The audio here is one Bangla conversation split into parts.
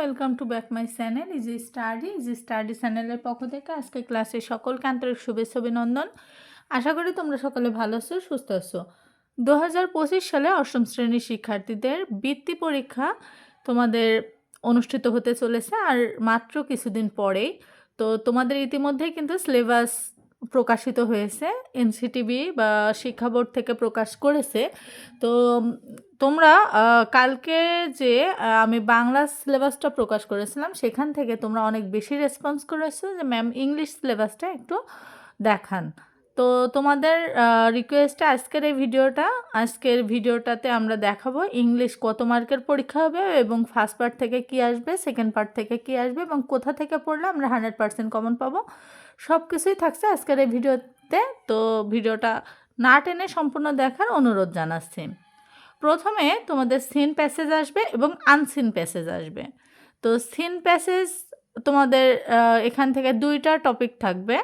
Welcome to back my channel easy study easy study চ্যানেলের পক্ষ থেকে আজকে ক্লাসে সকলকে আন্তরিক শুভেচ্ছা, অভিনন্দন। আশা করি তোমরা সকলে ভালো আছো, সুস্থ আছো। দু হাজার পঁচিশ সালে অষ্টম শ্রেণির শিক্ষার্থীদের বৃত্তি পরীক্ষা তোমাদের অনুষ্ঠিত হতে চলেছে, আর মাত্র কিছুদিন পরেই। তো তোমাদের ইতিমধ্যেই কিন্তু সিলেবাস প্রকাশিত হয়েছে, এনসিটিভি বা শিক্ষা বোর্ড থেকে প্রকাশ করেছে। তো তোমরা কালকে যে আমি বাংলা সিলেবাসটা প্রকাশ করেছিলাম, সেখান থেকে তোমরা অনেক বেশি রেসপন্স করেছ যে ম্যাম ইংলিশ সিলেবাসটা একটু দেখান। তো, তোমাদের রিকোয়েস্টে আজকের এই ভিডিওটা, আজকের ভিডিওটাতে আমরা দেখাবো ইংলিশ কত মার্কের পরীক্ষা হবে এবং ফার্স্ট পার্ট থেকে কি আসবে সেকেন্ড পার্ট থেকে কি আসবে এবং কোথা থেকে পড়লে আমরা হান্ড্রেড পার্সেন্ট কমন পাবো। সব কিছুই থাকছে আজকের এই ভিডিওতে। তো ভিডিওটা না টেনে সম্পূর্ণ দেখার অনুরোধ জানাচ্ছি। প্রথমে তোমাদের সিন প্যাসেজ আসবে এবং আনসিন প্যাসেজ আসবে। তো সিন প্যাসেজ তোমাদের এখান থেকে দুইটা টপিক থাকবে।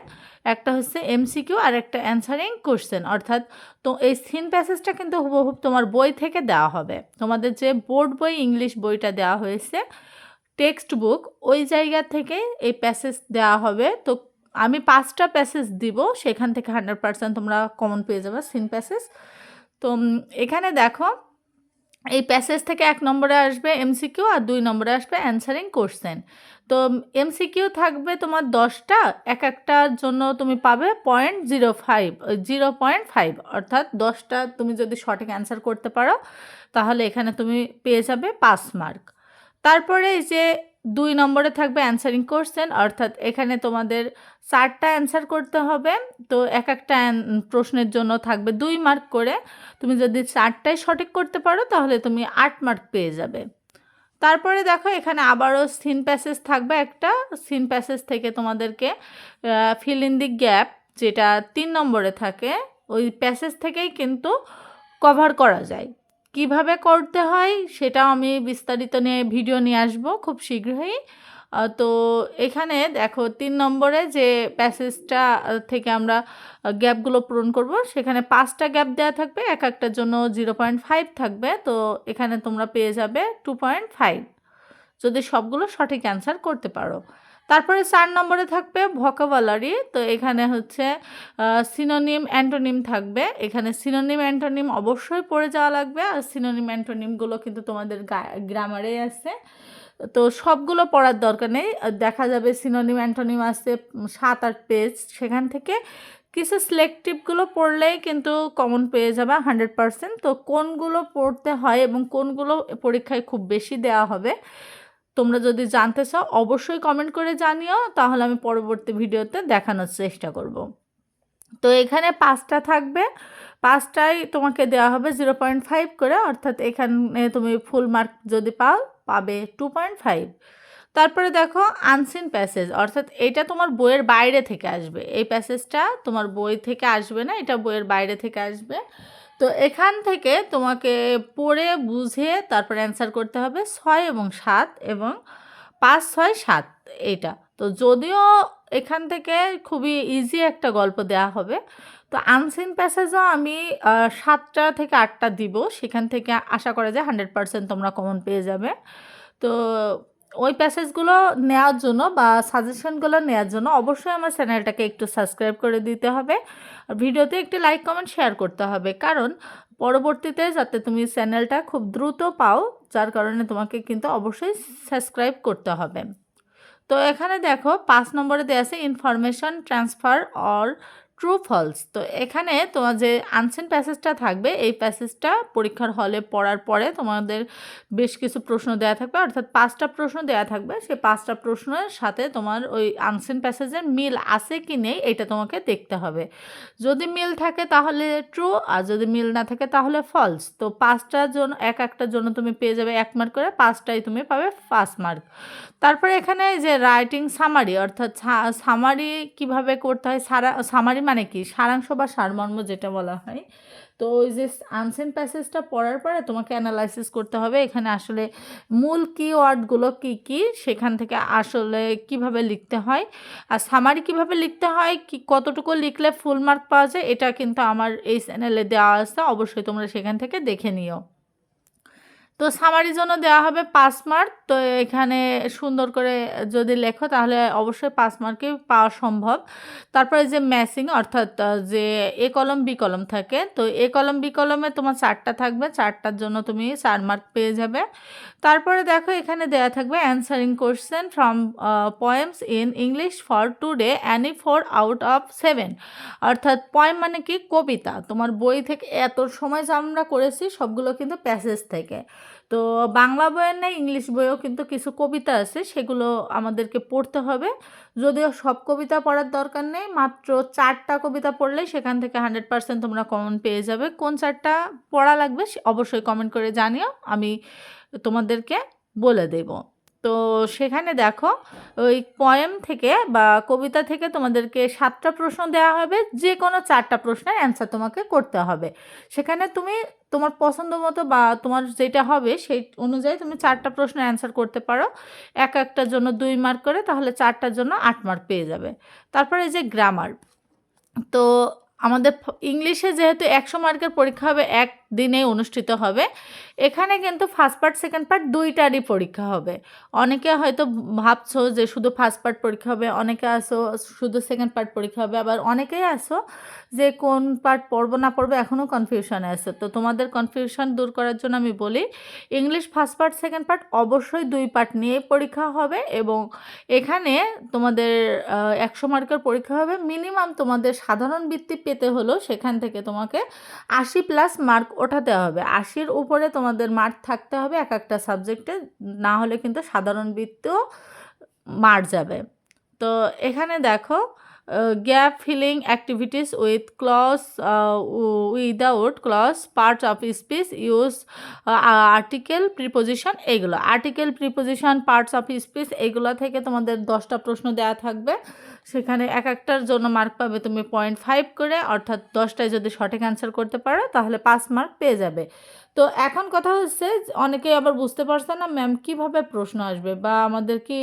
একটা হচ্ছে এমসিকিউ আর একটা অ্যান্সারিং কোশ্চেন অর্থাৎ তো এই সিন প্যাসেজটা কিন্তু হুবহু তোমার বই থেকে দেওয়া হবে। তোমাদের যে বোর্ড বই ইংলিশ বইটা দেওয়া হয়েছে টেক্সট বুক ওই জায়গা থেকে এই প্যাসেজ দেওয়া হবে। তো আমি পাঁচটা প্যাসেজ দিব, সেখান থেকে হান্ড্রেড পার্সেন্ট তোমরা কমন পেয়ে যাবে সিন প্যাসেজ তো এখানে দেখো, এই প্যাসেজ থেকে এক নম্বরে আসবে এমসিকিউ আর দুই নম্বরে আসবে অ্যান্সারিং কোশ্চেন তো এমসিকিউ থাকবে তোমার দশটা, এক একটার জন্য তুমি পাবে point zero five zero point five অর্থাৎ দশটা তুমি যদি সঠিক অ্যান্সার করতে পারো, তাহলে এখানে তুমি পেয়ে যাবে পাস মার্ক তারপরে এই যে দুই নম্বরে থাকবে অ্যান্সারিং কোশ্চেন অর্থাৎ এখানে তোমাদের চারটা অ্যান্সার করতে হবে। তো এক একটা প্রশ্নের জন্য থাকবে দুই মার্ক করে। তুমি যদি চারটায় সঠিক করতে পারো, তাহলে তুমি আট মার্ক পেয়ে যাবে। তারপরে দেখো, এখানে আবারও সিন প্যাসেজ থাকবে একটা। সিন প্যাসেজ থেকে তোমাদেরকে ফিল ইন দি গ্যাপ যেটা তিন নম্বরে থাকে, ওই প্যাসেজ থেকেই কিন্তু কভার করা যায়। কীভাবে করতে হয় সেটাও আমি বিস্তারিত নিয়ে ভিডিও নিয়ে আসব খুব শীঘ্রই। তো এখানে দেখো তিন নম্বরে যে প্যাসেজটা থেকে আমরা গ্যাপগুলো পূরণ করব, সেখানে পাঁচটা গ্যাপ দেওয়া থাকবে, এক একটার জন্য জিরো পয়েন্ট ফাইভ থাকবে, তো এখানে তোমরা পেয়ে যাবে টু পয়েন্ট ফাইভ। যদি সবগুলো সঠিক অ্যান্সার করতে পারো। তারপরে চার নম্বরে থাকবে ভকাবুলারি, তো এখানে হচ্ছে সিনোনিম অ্যান্টোনিম থাকবে। এখানে সিনোনিম অ্যান্টোনিম অবশ্যই পড়ে যাওয়া লাগবে, আর সিনোনিম অ্যান্টোনিমগুলো কিন্তু তোমাদের গ্রামারে আছে। তো সবগুলো পড়ার দরকার নেই। দেখা যাবে সিনোনিম অ্যান্টোনিম আছে সাত আট পেজ। সেখান থেকে কিছু সিলেক্টিভগুলো পড়লেই কিন্তু কমন পেয়ে যাবে হান্ড্রেড পারসেন্ট তো কোনগুলো পড়তে হয় এবং কোনগুলো পরীক্ষায় খুব বেশি দেওয়া হবে তোমরা যদি জানতে চাও, অবশ্যই কমেন্ট করে জানিও, তাহলে আমি পরবর্তী ভিডিওতে দেখানোর চেষ্টা করব। তো এখানে পাঁচটা থাকবে। পাঁচটাই তোমাকে দেওয়া হবে জিরো পয়েন্ট ফাইভ করে, অর্থাৎ এখানে তুমি ফুল মার্ক যদি পাও, পাবে টু পয়েন্ট ফাইভ তারপরে দেখো আনসিন প্যাসেজ অর্থাৎ এটা তোমার বইয়ের বাইরে থেকে আসবে। এই প্যাসেজটা তোমার বই থেকে আসবে না, এটা বইয়ের বাইরে থেকে আসবে। তো এখান থেকে তোমাকে পড়ে, বুঝে তারপর অ্যান্সার করতে হবে ছয় এবং সাত এবং পাঁচ, ছয়, সাত এইটা। তো যদিও এখান থেকে খুবই ইজি একটা গল্প দেওয়া হবে। তো আনসিন প্যাসেজও আমি সাতটা থেকে আটটা দিব। সেখান থেকে আশা করা যায় হান্ড্রেড পার্সেন্ট তোমরা কমন পেয়ে যাবে। তো ওই প্যাসেজগুলো নেওয়ার জন্য বা সাজেশনগুলো নেওয়ার জন্য অবশ্যই আমার চ্যানেলটাকে একটু সাবস্ক্রাইব করে দিতে হবে। আর ভিডিওতে একটি লাইক কমেন্ট শেয়ার করতে হবে। কারণ পরবর্তীতে যাতে তুমি চ্যানেলটা খুব দ্রুত পাও, যার কারণে তোমাকে কিন্তু অবশ্যই সাবস্ক্রাইব করতে হবে। তো এখানে দেখো, পাঁচ নম্বরে দেওয়া আছে information transfer or true false তো এখানে তোমার যে আনসেন প্যাসেজটা থাকবে, এই প্যাসেজটা পরীক্ষার হলে পড়ার পরে তোমাদের বেশ কিছু প্রশ্ন দেওয়া থাকবে। অর্থাৎ পাঁচটা প্রশ্ন দেওয়া থাকবে। সেই পাঁচটা প্রশ্নের সাথে তোমার ওই আনসেন প্যাসেজের মিল আছে কি নেই, এটা তোমাকে দেখতে হবে। যদি মিল থাকে তাহলে ট্রু আর যদি মিল না থাকে তাহলে ফলস তো পাঁচটার জন্য এক একটার জন্য তুমি পেয়ে যাবে এক মার্ক করে, পাঁচটাই তুমি পাবে পাঁচ মার্ক তারপরে এখানে যে রাইটিং সামারি অর্থাৎ সামারি কীভাবে করতে হয়? সারা সামারি মানে কি? সারাংশ বা সারমর্ম যেটা বলা হয়। তো ওই যে আনসেন প্যাসেজটা পড়ার পরে তোমাকে অ্যানালাইসিস করতে হবে, এখানে আসলে মূল কিওয়ার্ডগুলো কি কি, সেখান থেকে আসলে কীভাবে লিখতে হয়, আর সামারি কীভাবে লিখতে হয়, কি কতটুকু লিখলে ফুল মার্ক পাওয়া যায়, এটা কিন্তু আমার এই চ্যানেলে দেওয়া আছে, অবশ্যই তোমরা সেখান থেকে দেখে নিও। তো সামারির জন্য দেওয়া হবে পাঁচ মার্ক তো এখানে সুন্দর করে যদি লেখো তাহলে অবশ্যই পাঁচ মার্কই পাওয়া সম্ভব। তারপরে যে ম্যাসিং অর্থাৎ যে এ কলম বি কলম থাকে, তো এ কলম বি কলমে তোমার চারটা থাকবে, চারটার জন্য তুমি চার মার্ক পেয়ে যাবে। তারপরে দেখো এখানে দেওয়া থাকবে answering question from poems in English for today any four out of seven অর্থাৎ পয়েম মানে কি? কবিতা। তোমার বই থেকে এত সময় যা আমরা করেছি, সবগুলো কিন্তু প্যাসেজ থেকে। তো বাংলা বইয়ের না ইংলিশ বইয়েও কিন্তু কিছু কবিতা আছে, সেগুলো আমাদেরকে পড়তে হবে। যদিও সব কবিতা পড়ার দরকার নেই, মাত্র চারটা কবিতা পড়লে সেখান থেকে হান্ড্রেড পার্সেন্ট তোমরা কমন পেয়ে যাবে। কোন চারটা পড়া লাগবে অবশ্যই কমেন্ট করে জানিও, আমি তোমাদেরকে বলে দেব। তো সেখানে দেখো ওই পয়েম থেকে বা কবিতা থেকে তোমাদেরকে সাতটা প্রশ্ন দেওয়া হবে যে কোনো চারটা প্রশ্নের অ্যান্সার তোমাকে করতে হবে। সেখানে তুমি তোমার পছন্দ মতো বা তোমার যেটা হবে সেই অনুযায়ী তুমি চারটা প্রশ্নের অ্যান্সার করতে পারো। এক একটার জন্য দুই মার্ক করে, তাহলে চারটার জন্য আট মার্ক পেয়ে যাবে। তারপরে যে গ্রামার তো আমাদের ইংলিশে যেহেতু একশো মার্কের পরীক্ষা হবে এক দিনে অনুষ্ঠিত হবে। এখানে কিন্তু ফার্স্ট পার্ট সেকেন্ড পার্ট দুইটারই পরীক্ষা হবে। অনেকে হয়তো ভাবছ যে শুধু ফার্স্ট পার্ট পরীক্ষা হবে, অনেকে আসো শুধু সেকেন্ড পার্ট পরীক্ষা হবে, আবার অনেকেই আসো যে কোন পার্ট পড়ব, না পড়ব এখনও কনফিউশনে আছে। তো তোমাদের কনফিউশন দূর করার জন্য আমি বলি English first part second part অবশ্যই দুই পার্ট নিয়ে পরীক্ষা হবে এবং এখানে তোমাদের একশো মার্কের পরীক্ষা হবে। মিনিমাম তোমাদের সাধারণ বৃত্তি পেতে হলো সেখান থেকে তোমাকে আশি প্লাস মার্ক ওঠাতে হবে। আশির উপরে তোমাদের মার্ক থাকতে হবে, এক একটা সাবজেক্টে না হলে কিন্তু সাধারণ বৃত্তিও মার যাবে। তো এখানে দেখো gap filling activities with clues without clues parts of speech use article preposition এগুলো। Article preposition parts of speech এগুলো থেকে তোমাদের দশটা প্রশ্ন দেওয়া থাকবে। সেখানে এক একটার জন্য মার্ক পাবে তুমি পয়েন্ট ফাইভ করে, অর্থাৎ দশটায় যদি সঠিক অ্যান্সার করতে পারো, তাহলে পাঁচ মার্ক পেয়ে যাবে। তো এখন কথা হচ্ছে অনেকেই আবার বুঝতে পারছে না ম্যাম কীভাবে প্রশ্ন আসবে বা আমাদের কি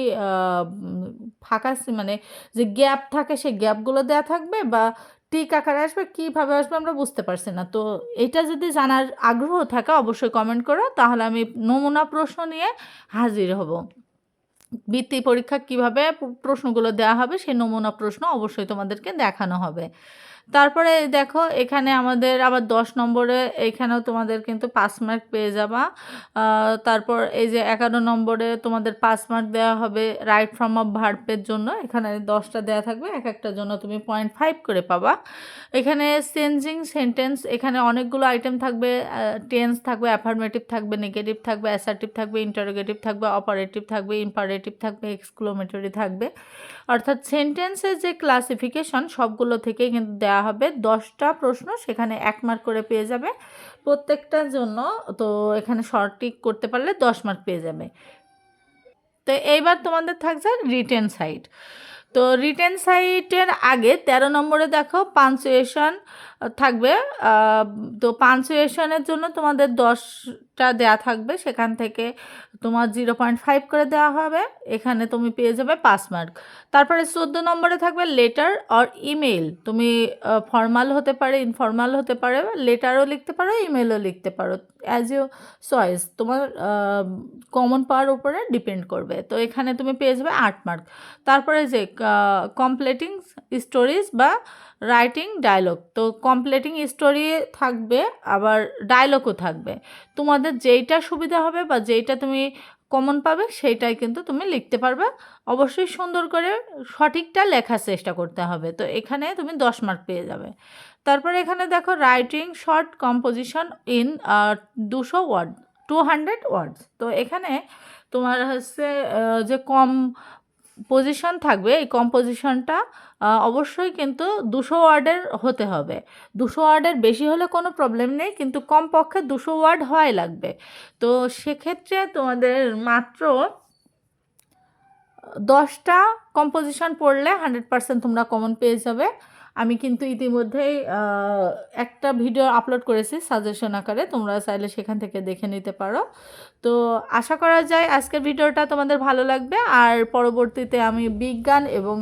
ফাঁকা মানে যে গ্যাপ থাকে সেই গ্যাপগুলো দেওয়া থাকবে বা টিক আকারে আসবে, কীভাবে আসবে আমরা বুঝতে পারছি না। তো এটা যদি জানার আগ্রহ থাকে অবশ্যই কমেন্ট করো, তাহলে আমি নমুনা প্রশ্ন নিয়ে হাজির হব। বৃত্তি পরীক্ষা কীভাবে প্রশ্নগুলো দেওয়া হবে সেই নমুনা প্রশ্ন অবশ্যই তোমাদেরকে দেখানো হবে। তারপরে দেখো, এখানে আমাদের আবার দশ নম্বরে, এখানেও তোমাদের কিন্তু পাঁচ মার্ক পেয়ে যাবা। তারপর এই যে এগারো নম্বরে তোমাদের পাঁচ মার্ক দেওয়া হবে রাইট ফর্ম অফ ভার্পের জন্য। এখানে দশটা দেওয়া থাকবে, এক একটার জন্য তুমি পয়েন্ট ফাইভ করে পাবা। এখানে চেঞ্জিং সেন্টেন্স এখানে অনেকগুলো আইটেম থাকবে টেন্স থাকবে অ্যাফার্মেটিভ থাকবে নেগেটিভ থাকবে অ্যাসার্টিভ থাকবে ইন্টারোগেটিভ থাকবে অপারেটিভ থাকবে ইম্পারেটিভ থাকবে এক্সক্লোমেটরি থাকবে। অর্থাৎ সেন্টেন্সের যে ক্লাসিফিকেশন সবগুলো থেকেই কিন্তু দেওয়া হবে। দশটা প্রশ্ন সেখানে এক মার্ক করে পেয়ে যাবে। প্রত্যেকটার জন্য তো এখানে সঠিক করতে পারলে দশ মার্ক পেয়ে যাবে। তো এইবার তোমাদের থাকছে রিটেন সাইট তো রিটেন সাইটের আগে তেরো নম্বরে দেখো পাঞ্চুয়েশন থাকবে। তো পাঞ্চুয়েশনের জন্য তোমাদের দশটা দেয়া থাকবে। সেখান থেকে তোমার জিরো পয়েন্ট ফাইভ করে দেওয়া হবে। এখানে তুমি পেয়ে যাবে পাঁচ মার্ক। তারপরে চোদ্দ নম্বরে থাকবে লেটার অর ইমেল তুমি ফর্মাল হতে পারে, ইনফর্মাল হতে পারে, লেটারও লিখতে পারো ইমেলও লিখতে পারো। As you choice. তোমার কমন পাওয়ার উপরে ডিপেন্ড করবে। তো এখানে তুমি পেয়ে যাবে আট মার্ক। তারপরে যে কমপ্লেটিং স্টোরিজ বা রাইটিং ডায়লগ। তো কমপ্লেটিং স্টোরি থাকবে, আবার ডায়লগও থাকবে। তোমাদের যেইটা সুবিধা হবে বা যেইটা তুমি কমন পাবে, সেইটাই কিন্তু তুমি লিখতে পারবে। অবশ্যই সুন্দর করে সঠিকটা লেখার চেষ্টা করতে হবে। তো এখানে তুমি দশ মার্ক পেয়ে যাবে। তারপরে এখানে দেখো রাইটিং শর্ট কম্পোজিশন ইন দুশো ওয়ার্ড টু হান্ড্রেড ওয়ার্ডস তো এখানে তোমার হচ্ছে যে কম পজিশন থাকবে, এই কম্পোজিশনটা অবশ্যই কিন্তু দুশো ওয়ার্ডের হতে হবে। দুশো ওয়ার্ডের বেশি হলে কোনো প্রবলেম নেই, কিন্তু কমপক্ষে দুশো ওয়ার্ড হওয়াই লাগবে। তো সেক্ষেত্রে তোমাদের মাত্র দশটা কম্পোজিশন পড়লে হান্ড্রেড পার্সেন্ট তোমরা কমন পেয়ে যাবে। আমি কিন্তু ইতিমধ্যেই একটা ভিডিও আপলোড করেছি সাজেশন আকারে, তোমরা চাইলে সেখান থেকে দেখে নিতে পারো। তো আশা করা যায় আজকের ভিডিওটা তোমাদের ভালো লাগবে। আর পরবর্তীতে আমি বিজ্ঞান এবং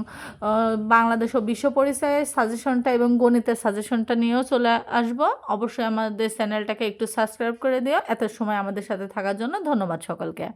বাংলাদেশ ও বিশ্ব পরিচয়ের সাজেশনটা এবং গণিতের সাজেশনটা নিয়েও চলে আসব। অবশ্যই আমাদের চ্যানেলটাকে একটু সাবস্ক্রাইব করে দিও। এত সময় আমাদের সাথে থাকার জন্য ধন্যবাদ সকলকে।